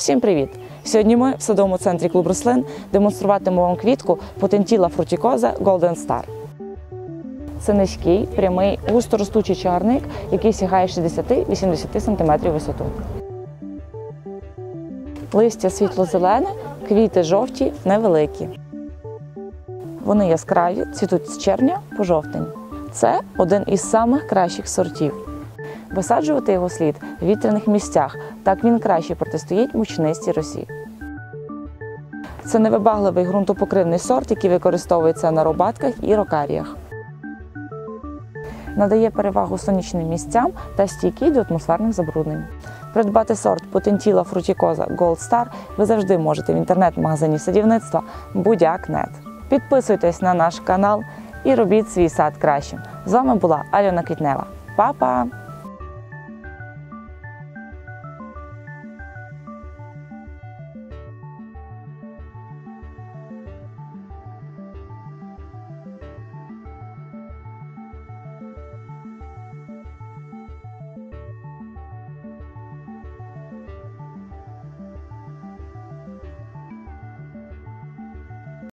Всім привіт! Сьогодні ми в садовому центрі клуб рослин демонструватимемо вам квітку потенціла фрутікоза Golden Star. Це низький, прямий, густоростучий чарник, який сягає 60-80 см висоту. Листя світло-зелене, квіти жовті, невеликі. Вони яскраві, цвітуть з червня по жовтень. Це один із самих кращих сортів. Висаджувати його слід в вітряних місцях, так він краще протистоїть мучнистій росі. Це невибагливий ґрунтопокривний сорт, який використовується на робатках і рокаріях. Надає перевагу сонячним місцям та стійкий до атмосферних забруднень. Придбати сорт потенціла фрутікоза Gold Star ви завжди можете в інтернет-магазині садівництва Будяк.нет. Підписуйтесь на наш канал і робіть свій сад кращим. З вами була Альона Квітнева. Па-па!